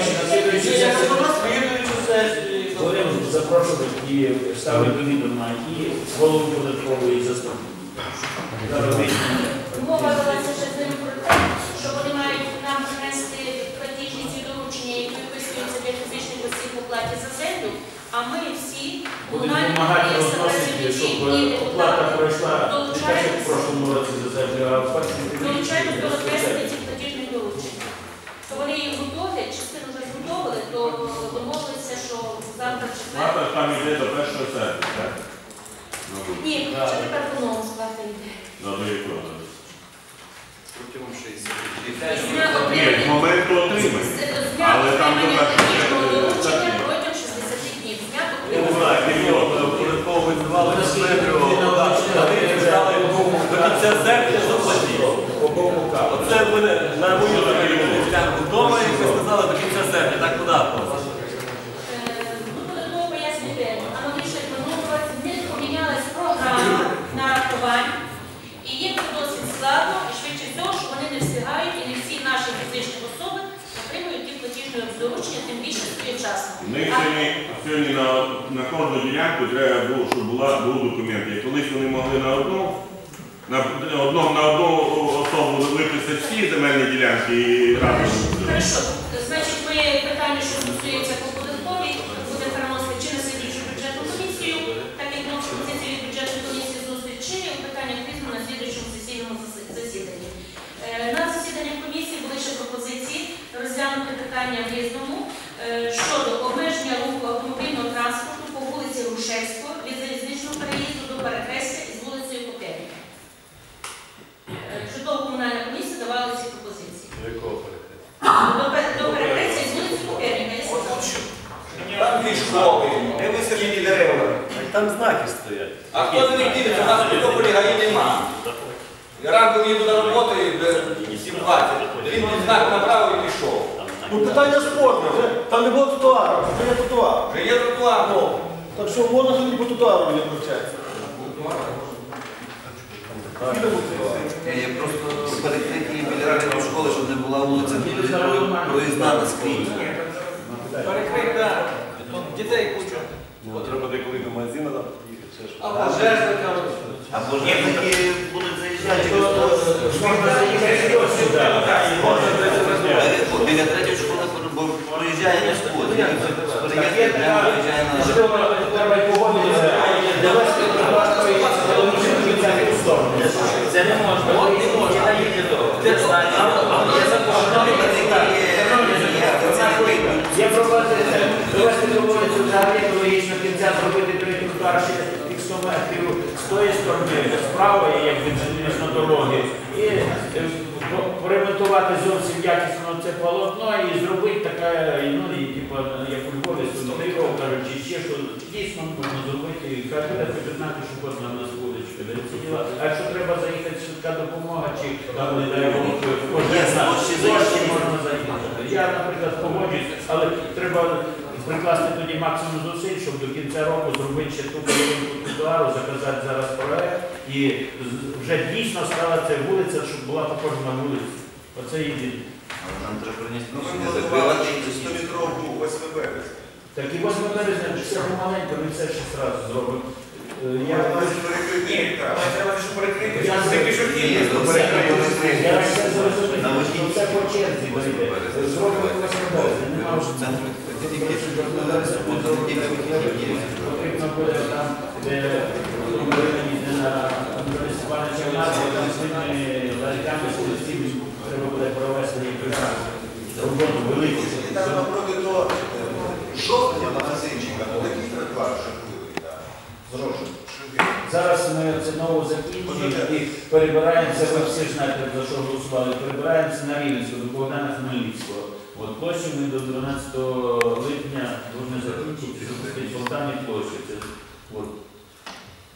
Значить, на слідуючу сесію будемо запрошувати і ставити до відома і голову податкової і заступника. Зараз. Мова велася ще з ними про те, що вони мають нам принести платіжні ці доручення, які виписуються для фізичних осіб у платі за землю, а ми всі Будемо комунальні підприємства, розносити, щоб працівники і е, оплата депутати пройшла не так, як в прошлому році за землю, а в першому долучаємось до розписання цих платіжних доручень. То вони їх готовлять, частину вже зготовили, то домовилися, що Мата там іде до першого серпня, так? Ні, що тепер по новому склати йде. До якого? Протягом 60 днів. Ні, з отримання- моменту отримання. Але там отримання дуже платіжного доручення так. протягом 60 днів. З дня Я не знаю, період податково визнавали на землю, вони до кінця серпня заплатити. Оце мене на мою вдома, як ви сказали, до кінця серпня, так податку. Е, Ну, податково пояснює, аналогічно як минулого року, в них помінялась програма нарахувань, і їм це досить складно, і швидше всього, що вони не встигають, і не всі наші фізичні особи отримують ті платіжні доручення, тим більше своєчасно. У них А- сьогодні, на, на кожну ділянку треба було, щоб була, документ. І колись вони могли на одну, на, одну, на одну особу виписати всі земельні ділянки і разом. Хорошо, значить, моє питання, що стосується по податковій, буде переносити чи на слідуючу бюджетну комісію, так як на пропозиції від бюджетної комісії зустріч, чи питання візьму на слідуючому сесійному засіданні. Е, На засіданні комісії були ще пропозиції розглянути питання в різному е, щодо обмеження руху автомобільного транспорту по вулиці Рушевського від залізничного переїзду до перехрестя із вулицею Коперника. Е, Житлово-комунальна комісія давала ці пропозиції. До пе- До перехрестя з вулиці Коперника. я сказала. Там дві школи, не висаджені дерева. Там знаки стоять. А хто за них дивиться? У нас в Микополі гаї нема. Я ранком їду на роботу і в 7.20. Він знак направо і пішов. Ну питання спорне, вже там не було тротуару, вже є тротуар. Вже є тротуар. Ну, так що можна собі по тротуару не тротуару. Я просто перекриті біля школи, щоб не була вулиця проїзна на скрізь. Перекрить, так. Дітей куча. Ну, треба деколи до магазину там їхати, ще А пожежникам. Або ж такі будуть заїжджати. Можна заїхати ось сюди. Біля третьої школи проїжджає на. З сторону. Це не можна. От не можна. Це. Є. Пропозиція довести кінця зробити три тротуари ще тих 100 метрів з тої сторони, справа, як відповідно дороги, поремонтувати зовсім якісно це полотно і зробити таке, ну, і, типу, як у Львові, кажуть, чи ще що дійсно можна зробити, і хай буде припинати, що кожна в нас вуличка, де ці діла. А якщо треба заїхати швидка допомога, чи там не дай Бог, пожежна, дощі можна заїхати. Я, наприклад, погоджуюсь, але треба прикласти тоді максимум зусиль, щоб до кінця року зробити ще ту половинку тротуару, заказати зараз проект і вже дійсно стала ця вулиця, щоб була похожа на вулицю. Оце єдине. Але нам треба прийняти Ну, рішення ми готували 100-літрову 8 березня. Так і 8 березня все помаленьку, ми все ще зразу зробимо. Е, Я, Ні, треба, щоб перекрити. Я пішохідні. Все зрозумів, На що вихідні. це по черзі вийде. Зробимо 8 березня, нема вже центр тільки субота, неділя, вихідні. Потрібно буде там, де на муніципальна чергація, там з тими ларьками з листів треба буде провести якусь роботу велику. І там напроти до е, жовтня магазинчика, ну такий тротуар шахливий, так. Зрошений. Зараз ми це нову закінчуємо і перебираємося, ви всі ж знаєте, за що голосували, перебираємося на Рівненську, до Богдана Хмельницького. От площу ми до 12 липня повинні закінчити, запустити Богдані площу. Це, от.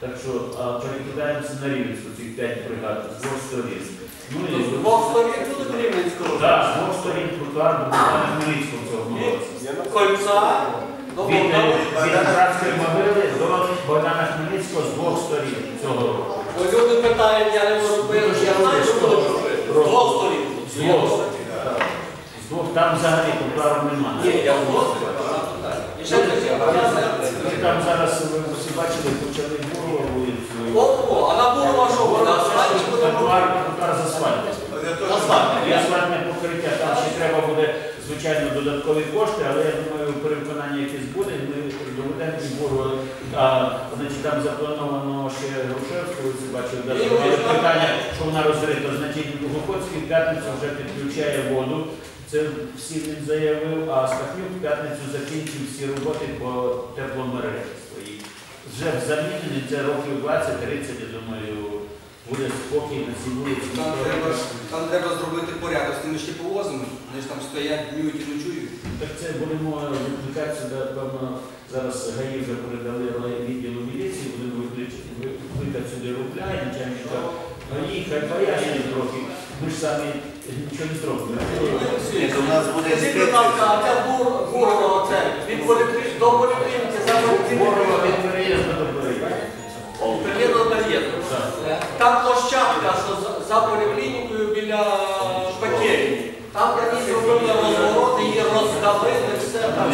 Так що а перекидаємося на Рівненську, цих 5 бригад, з двох сторін. Ну, і З двох сторін тут Рівненського. Так, з двох сторін тротуар до Богдана Хмельницького цього. Кольця. До Від, е, від братської могили до Богдана Хмельницького з двох сторін цього року. Бо люди питають, я не можу пити, я знаю, що робити. З двох сторін. З двох. Двох там взагалі тротуару немає. Ні, я а там. І ще. Там зараз ви всі бачили, почали Бурова вулицю. О, о, а на Бурова що, вона асфальт Тротуар, з. Асфальт. І асфальтне покриття, там ще треба буде, звичайно, додаткові кошти, але я думаю, переконання якесь буде, ми доведемо і значить, там заплановано ще Грушевську, ви це бачили, да, питання, що вона розрита. Значить, Глухоцький в п'ятницю вже підключає воду. Це всі він заявив, а Стахнюк в п'ятницю закінчив всі роботи по тепломережі своїй. Вже замінені, це років 20-30, я думаю, буде спокій на цій вулиці. Там треба, там треба зробити порядок з тими тепловозами. Вони ж там стоять, днюють і ночують. Так це будемо викликати сюди, певно, зараз ГАІ вже передали рай- відділу міліції, будемо викликати викликати сюди рубля і начальника ГАІ, хай пояснює трохи. Ми ж самі нічого не зробимо. Ні, то в нас буде Скажіть, будь ласка, а ця Бур- Бурова, це від поліклініки до поліклініки за Ворога за- поліклінікою біля Пекерні. Там вони зробили розвороти, її роздавили, все там.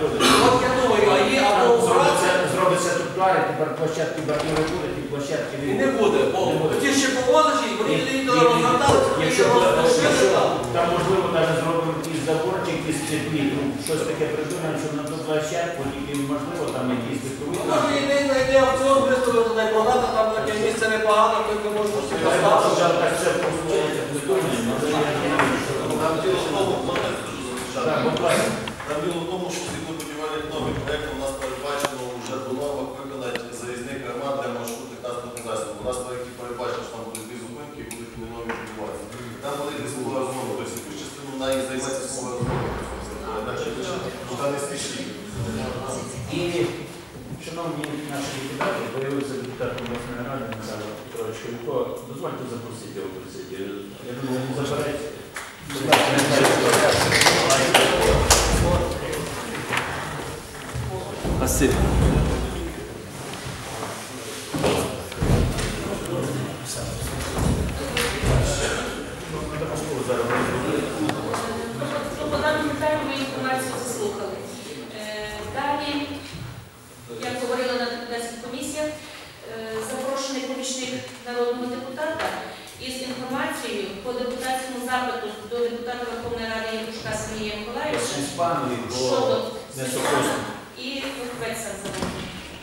Буде. От я думаю, а є або убрати, зробиться, тротуари, тепер площадки бар'єри будуть, і площадки і не буде. Бо ті ще повозичі, вони І- вони і- туди розгортали, Якщо розпушили там. там можливо навіть якийсь заборчик із цепі, ну, щось таке придумаємо, щоб на ту площадку, тільки можливо там якісь Ну, і не йде знайде аукціон, виставити туди продати, там таке місце непогано, тільки можна всі поставити. Так це послугається придумаємо, але я не знаю, що Там діло в тому, що будь ласка. Там діло в тому, що згідно будівельних норм проєкту у нас передбачено вже по нормах виконати заїзний карман для маршрутних транспортних засобів. У нас проєкті передбачено, що там будуть дві зупинки і будуть вони нові будуватися. Там буде смуга розмови, тобто якусь частину вона і займається смуга розмови. Туди не спішіть. І, шановні наші депутати, появився депутат обласної ради Михайло Петрович Кривко. Дозвольте запросити його в президію. Я думаю, він забереться. Будь ласка, Михайло. Спасибо. Зараз Ну, по даному питанню ви інформацію заслухали. Е, Далі, як говорила на депутатських комісіях, е, запрошений помічник народного депутата із інформацією по депутатському запиту до депутата Верховної Ради Янушка Сергія Миколаївича Іспанії, бо щодо не Світлана супустимо. і Фекса заводу.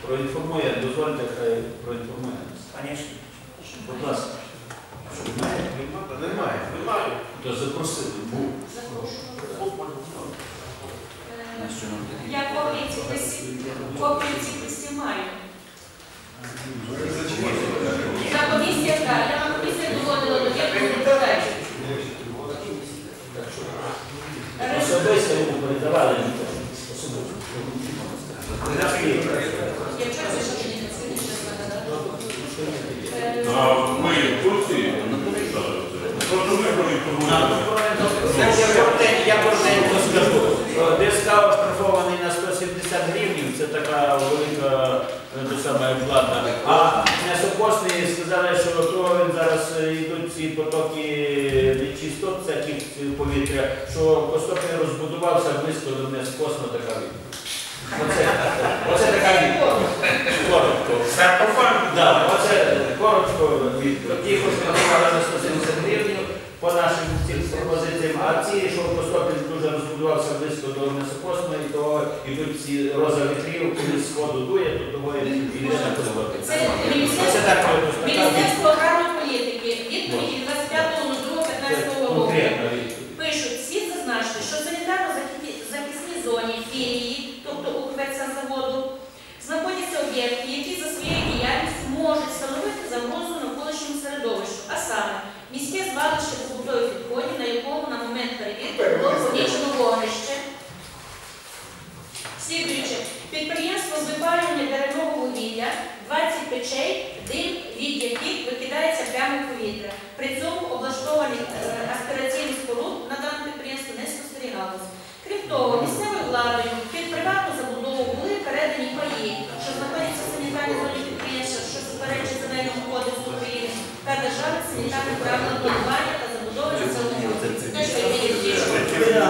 Проінформує, дозвольте, хай проінформує нас. Звісно. Будь ласка. Немає? Немає. Немає. То. На Е? Я копії цих листів маю. На комісіях, так, я на комісіях доводила до відомо депутатів. Особисто йому передавали нічого. Особисто. Якщо це ще не сьогодні А ми в курсі? Прошу ми проінформувати. Я коротенько скажу. ДСК оштрафований на 170 гривень, це така велика е, те саме плата. А несопосні сказали, що то він зараз е, йдуть ці потоки нечистот, всяких е, повітря, що Костопін розбудувався близько до несопосного така відповідь. Оце, оце така відповідь. Коротко. Да, оце коротко відповідь. Ті, хто на 170 гривень по нашим цим пропозиціям, а ці, що Костопіль дуже розбудувався близько до Несопосної, то йдуть ці роза вітрів, коли з сходу дує, то того і Костопіль. Це Оце так ось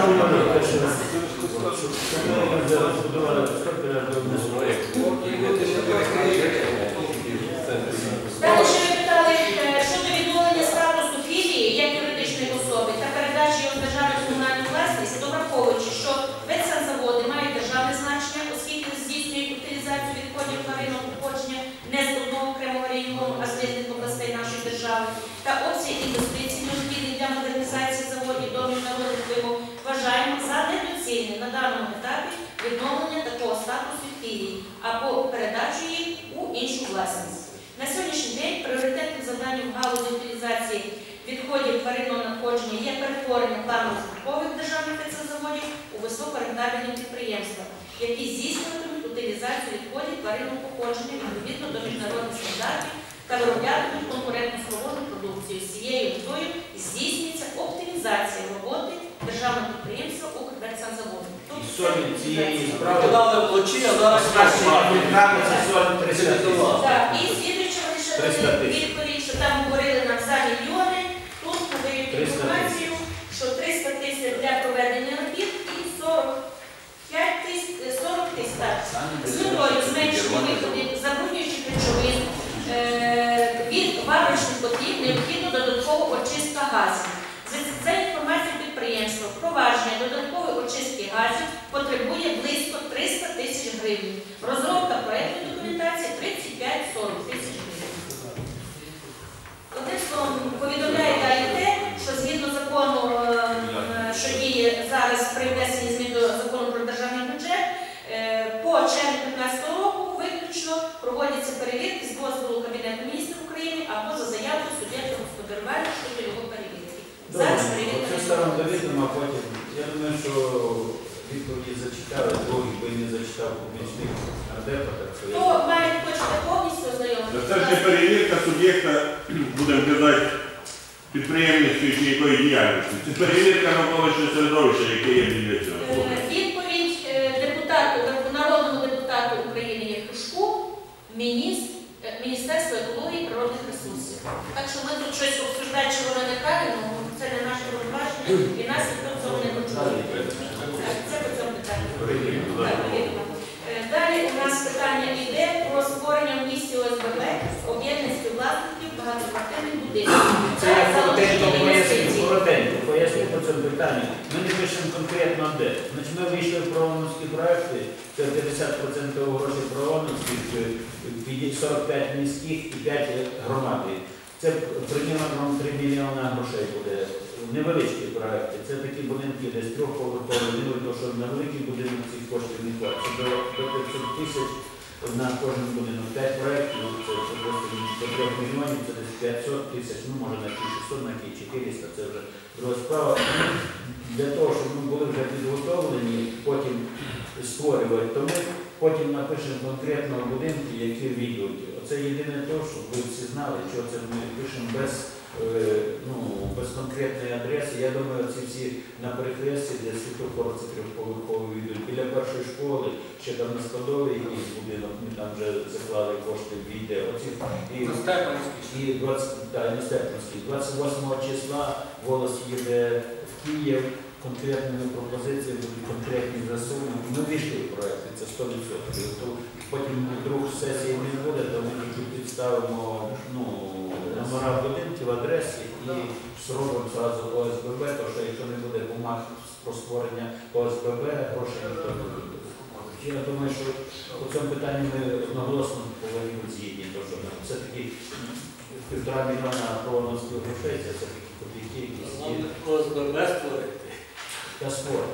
감사합니다. Власність. На сьогоднішній день пріоритетним завданням галузі утилізації відходів тваринного надходження є перетворення планово-збуткових державних спецзаводів у високорентабельні підприємства, які здійснюватимуть утилізацію відходів тваринного походження відповідно до міжнародних стандартів та вироблятимуть конкурентно-спроможну продукцію. З цією метою здійснюється оптимізація роботи державного підприємства Укрбетсанзаводу. І солі цієї справи Подали вночі, а зараз Оскарження. програми це 40 30 Так, і слідуючи вони ще 300 дали тисяч. відповідь, що там говорили нам за мільйони, тут надають 300 інформацію, що 300 тисяч для проведення робіт і 45 тисяч, 40 тисяч так, з метою зменшення виходів забруднюючих речовин е, від варочних котлів необхідно додаткова очистка газів. За, за інформацією підприємства, впровадження додаткової очистки газів потребує близько 300 тисяч гривень. Розробка проєктної документації 35-40 тисяч гривень. Одним повідомляє те, що згідно закону, е, що діє зараз при внесенні змін до закону про державний бюджет, е, по червні 2015 року виключно проводяться перевірки з дозволу Кабінету міністрів України або за заявою суб'єкту господарювання щодо його перевірки. Зараз перевірка Це не ставимо до відома, а потім. Я думаю, що відповіді зачитали, другий би не зачитав публічних ардепа, так Хто має хочете повністю ознайомитися? Це ж не перевірка суб'єкта, будемо казати, підприємницької чи якої діяльності. Це перевірка навколишнього середовища, яке є біля цього. Е, Відповідь е, депутату, народному депутату України Євтушку, міністр, е, Міністерство екології і природних ресурсів. Так що ми тут щось обсуждаємо, чи воно неправильно, це не наше розбачення, і нас ніхто в цьому не почує. Це по цьому питанню. Е, Далі у нас питання йде про створення в місті ОСББ об'єднаних співвласників багатоквартирних будинків. Це коротенько поясню, інвестиції. коротенько поясню по цьому питанню. Ми не пишемо конкретно де. Значить, ми вийшли в правоновські проекти, це 50% грошей правоновських, е, 45 міських і 5 громадів. Це примірно 3 мільйони грошей буде. Невеличкі проекти. Це такі будинки десь трьохповерхові, не видно, що на великий будинок цих коштів не хватить. До, до 500 тисяч на кожен будинок. 5 проєктів, це, це просто до 3 мільйонів, це десь 500 тисяч, ну може на ті 600, на ті 400, це вже друга справа. Для того, щоб ми були вже підготовлені, потім створювати, то ми потім напишемо конкретно будинки, які війдуть. Оце єдине те, щоб ви всі знали, що це ми пишемо без, е, ну, без конкретної адреси. Я думаю, ці всі на перехресті, де світофор це трьохповерховий йдуть. Біля першої школи, ще там на складовий якийсь будинок, ми там вже заклали кошти війде. Оці, і, і 20, та, не 28 числа голос їде Київ конкретними пропозиціями, конкретні засуми. Ми війшли в проекти, це 100%. То Потім вдруг сесії не буде, то ми тільки підставимо ну, номера будинків, адреси і зробимо зразу ОСББ, тому що якщо не буде бумаг про створення ОСББ, грошей ніхто не буде. Я думаю, що у цьому питанні ми одноголосно повинні бути згідні, тому що все-таки півтора мільйона прованських грошей, це все-таки копійки якісь є. ОСББ створити. Я спорю.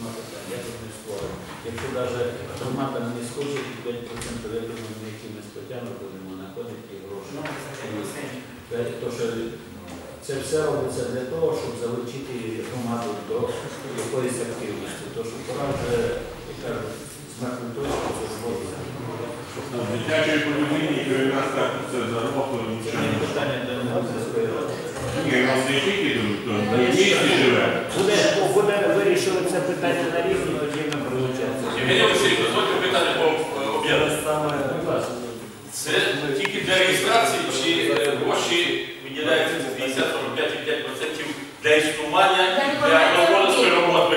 Ну, так, я думаю, спорю. Якщо навіть громада не схоче, 5%, я думаю, ми якимось потягнемо, будемо знаходити ті гроші. І, е, то, що це все робиться для того, щоб залучити громаду до якоїсь активності. То, що пора вже, як кажуть, з мертвим точком це зробити. Дитячої поліклініки, і нас так це зароблено. Це не питання для ради. Ні, у нас не тільки тут, то в місті живе. Буде, буде вирішили це питання на рівні, тоді ми прилучаємося. Євгеній Васильович, дозвольте питання по е, об'єднанню. Це тільки для реєстрації чи е, гроші виділяються 50, 45 і 5% для існування Для для виконання роботи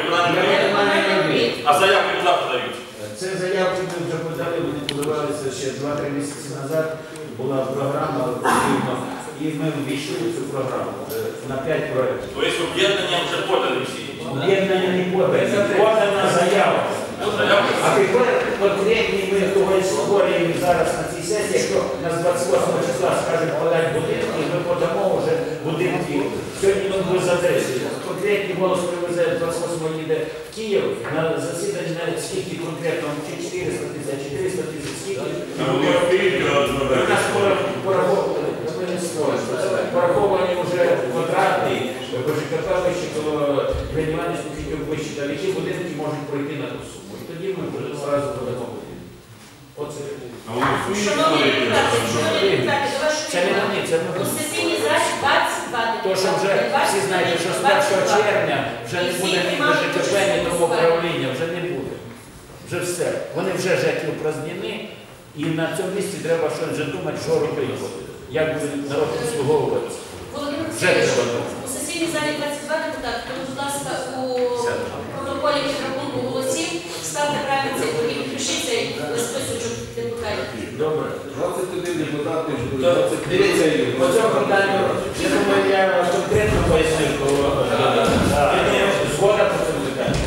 А заявки куди подають? Це заявки ми вже подали, вони подавалися ще 2-3 місяці назад. Була програма і ми ввійшли в цю програму е, на 5 проєктів. Тобто об'єднання вже подані всі. Об'єднання не подані, подана заява. А тепер конкретні ми того і створюємо зараз на цій сесії, якщо нас 28 числа скажуть подати будинки, ми подамо вже будинки. Сьогодні він буде з адресою. Конкретні голос привезе 28 їде в Київ на засідання на скільки конкретно, чи 400 тисяч, 400 тисяч, скільки. Вони стоїть У пораховані вже квадратні, БЖКП вищитало, Гринівані скільки вищитали, які будинки можуть пройти на ту суму. І тоді ми вже одразу подамо будинки. Оце. А Шановні депутати, шановні депутати, до вашої не уваги. вони, це ми. У сесійній залі 22 То, що вже всі знаєте, що з 1 червня вже не буде ні БЖКП, ні домоуправління, вже не буде. Вже все. Вони вже жеки упразднені, і на цьому місці треба щось вже думати, що робити. Як буде народ обслуговуватися. Володимир Вже Васильович, треба у сесійній залі 22 депутати, тому, будь ласка, у протоколі підрахунку голосів ставте правильно цифру і підпишіться і списочок депутатів. Добре. 21 депутат, Дивіться, по цьому питанню, я думаю, я конкретно пояснив, кого згода по цьому питанню.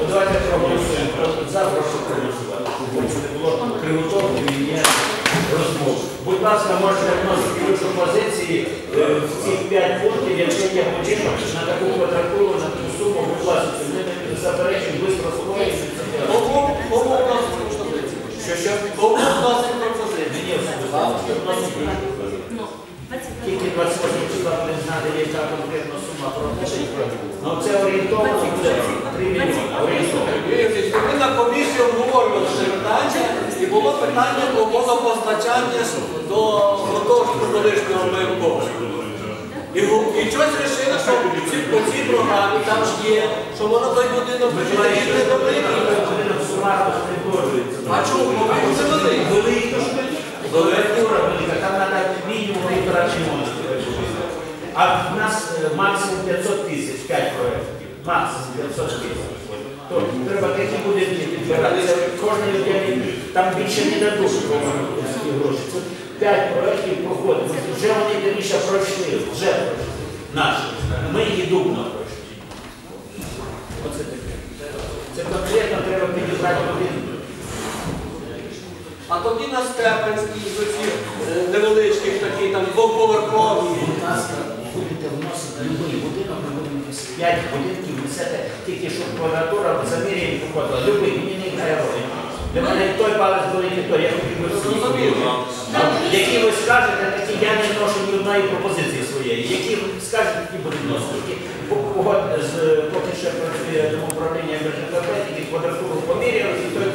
Ну, Давайте проголосуємо. За прошу проголосувати. Щоб не було кривотоку і є розмов. Будь ласка, можете вносити ключу позиції е, в ці п'ять пунктів, якщо є будинок на таку квадратуру, на таку суму, будь ласка, не кому вносить пропозиції? Що що? Кому вносить пропозиції? Мені особисто. 22. Тільки 28 числа буде знати, яка конкретна сума проходить. Ну це орієнтовно буде 3 мільйони. Ми на комісії обговорювали питання, і було питання про водопостачання до Готовського колишнього МКО. І, щось вирішили, що по цій програмі там ж є, що воно той будинок не вложується. А чому? Невеликий. Великий, то ж Велика велика, там треба мінімум півтора мільйона. А в нас е, максимум 500 тисяч, 5 проєктів. Максимум 500 тисяч. То треба такі будинки підбирати. Це Кожен людині там більше не дадуть ці гроші. Це 5 проєктів проходить. Вже вони більше пройшли, вже пройшли. Наші. Ми її дубно пройшли. Оце таке. Це конкретно треба підібрати будинок. А тоді на Степанській, з оцих е, невеличких таких, там двоповерхові. Будь ласка, будете вносити любий будинок, 5 будинків, несете тільки щоб квадратура заміряємо походила. Любий, мені не грає ролі. Для мене той палець великий, той, я хотів би всі. Які ви скажете, такі я не вношу ні одної пропозиції своєї. Які ви скажете, такі будуть погодь з поки ще працює домоуправління БЖКП, тільки квадратуру поміряли, і той